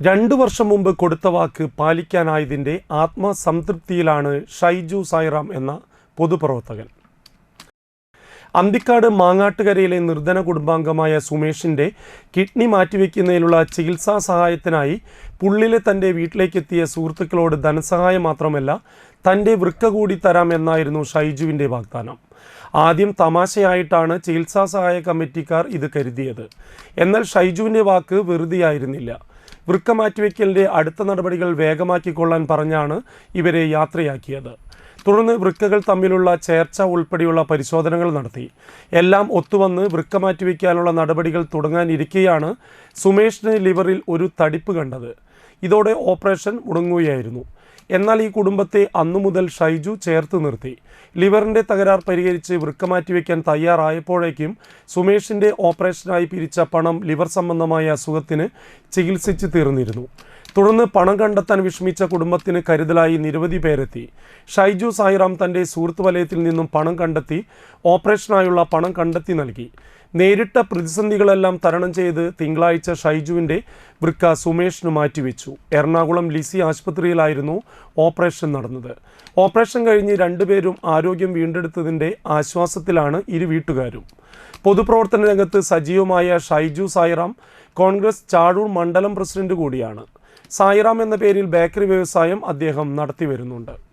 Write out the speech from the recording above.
രണ്ടു വർഷം മുമ്പ് കൊടുത്ത വാക്ക് പാലിക്കാനായതിന്റെ ആത്മസംതൃപ്തിയിലാണ് ഷൈജു സായിറാം എന്ന പൊതുപ്രവർത്തകൻ. അന്തിക്കാട് മാങ്ങാട്ടുകരയിലെ നിർധന കുടുംബാംഗമായ സുമേഷിന്റെ കിഡ്നി മാറ്റിവെക്കുന്നതിനുള്ള ചികിത്സാ സഹായത്തിനായി പുള്ളിലെ തന്റെ വീട്ടിലേക്കെത്തിയ സുഹൃത്തുക്കളോട് ധനസഹായം മാത്രമല്ല തന്റെ വൃക്ക കൂടി തരാം എന്നായിരുന്നു ഷൈജുവിന്റെ വാഗ്ദാനം. ആദ്യം തമാശയായിട്ടാണ് ചികിത്സാ സഹായ കമ്മിറ്റിക്കാർ ഇത് കരുതിയത്. എന്നാൽ ഷൈജുവിന്റെ വാക്ക് വെറുതെയായിരുന്നില്ല. വൃക്ക മാറ്റിവെക്കലിന്റെ അടുത്ത നടപടികൾ വേഗമാക്കിക്കൊള്ളാൻ പറഞ്ഞാണ് ഇവരെ യാത്രയാക്കിയത്. തുടർന്ന് വൃക്കകൾ തമ്മിലുള്ള ചേർച്ച ഉൾപ്പെടെയുള്ള പരിശോധനകൾ നടത്തി. എല്ലാം ഒത്തുവന്ന് വൃക്ക മാറ്റിവെക്കാനുള്ള നടപടികൾ തുടങ്ങാനിരിക്കെയാണ് സുമേഷിന് ലിവറിൽ ഒരു തടിപ്പ് കണ്ടത്. ഇതോടെ ഓപ്പറേഷൻ മുടങ്ങുകയായിരുന്നു. എന്നാൽ ഈ കുടുംബത്തെ അന്നു മുതൽ ഷൈജു ചേർത്ത് നിർത്തി. ലിവറിന്റെ തകരാർ പരിഹരിച്ച് വൃക്ക മാറ്റിവെക്കാൻ തയ്യാറായപ്പോഴേക്കും സുമേഷിന്റെ ഓപ്പറേഷനായി പിരിച്ച പണം ലിവർ സംബന്ധമായ അസുഖത്തിന് ചികിത്സിച്ച് തീർന്നിരുന്നു. തുടർന്ന് പണം കണ്ടെത്താൻ വിഷമിച്ച കുടുംബത്തിന് കരുതലായി നിരവധി പേരെത്തി. ഷൈജു സായിറാം തന്റെ സുഹൃത്ത് വലയത്തിൽ നിന്നും പണം കണ്ടെത്തി ഓപ്പറേഷനായുള്ള പണം കണ്ടെത്തി നൽകി. നേരിട്ട പ്രതിസന്ധികളെല്ലാം തരണം ചെയ്ത് തിങ്കളാഴ്ച ഷൈജുവിന്റെ വൃക്ക സുമേഷിന് മാറ്റിവെച്ചു. എറണാകുളം ലിസി ആശുപത്രിയിലായിരുന്നു ഓപ്പറേഷൻ നടന്നത്. ഓപ്പറേഷൻ കഴിഞ്ഞ് രണ്ടുപേരും ആരോഗ്യം വീണ്ടെടുത്തതിന്റെ ആശ്വാസത്തിലാണ് ഇരു വീട്ടുകാരും. പൊതുപ്രവർത്തന രംഗത്ത് സജീവമായ ഷൈജു സായിറാം കോൺഗ്രസ് ചാഴൂർ മണ്ഡലം പ്രസിഡന്റ് കൂടിയാണ്. സായിറാം എന്ന പേരിൽ ബേക്കറി വ്യവസായം അദ്ദേഹം നടത്തി വരുന്നുണ്ട്